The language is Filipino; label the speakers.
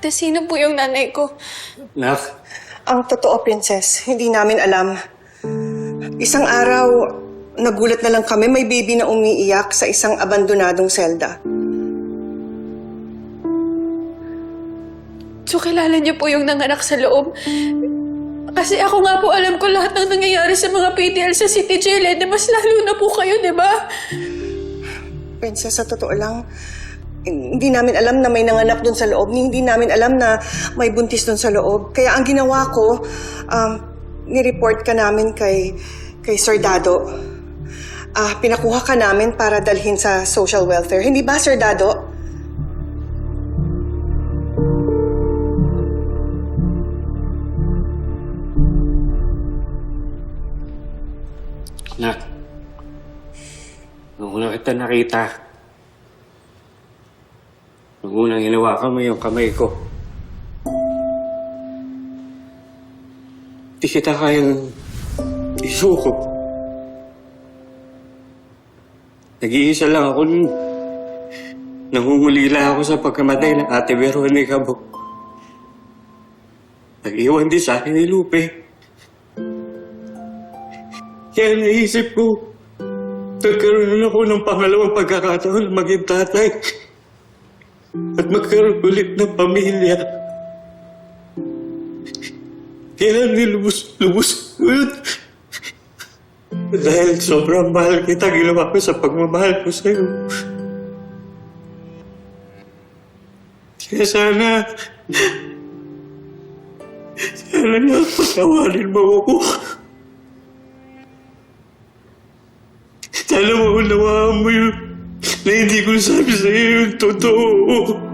Speaker 1: Ate, sino po yung nanay ko?
Speaker 2: Nak,
Speaker 3: Ang totoo, Princess, hindi namin alam. Isang araw, nagulat na lang kami may baby na umiiyak sa isang abandonadong selda.
Speaker 1: So, kilala niyo po yung nanganak sa loob? Kasi ako nga po alam ko lahat ng nangyayari sa mga PTL sa City Jail. Eh, di mas lalo na po kayo, di ba?
Speaker 3: Princess, sa totoo lang, hindi namin alam na may nanganak doon sa loob. Hindi namin alam na may buntis doon sa loob. Kaya ang ginawa ko, um, nireport ka namin kay, kay Sir Dado. Ah, pinakuha ka namin para dalhin sa social welfare. Hindi ba, Sir Dado?
Speaker 2: nak. Nung una kita nakita, nung unang hinawakan mo yung kamay ko, di kita kayang isuko. Nag-iisa lang ako nun. Nangungulila ako sa pagkamatay ng ate Veronica Bok. Nag-iwan din sa akin ni Lupe. Kaya naisip ko, nagkaroon ako ng pangalawang pagkakataon maging tatay. At magkaroon ulit ng pamilya. Kaya nilubos-lubos ko yun. Dahil sobrang mahal kita, ginawa ko sa pagmamahal ko sa'yo. Kaya sana, sana na patawarin mo ako. Sana maunawaan mo yun na hindi ko sabi sa'yo yung.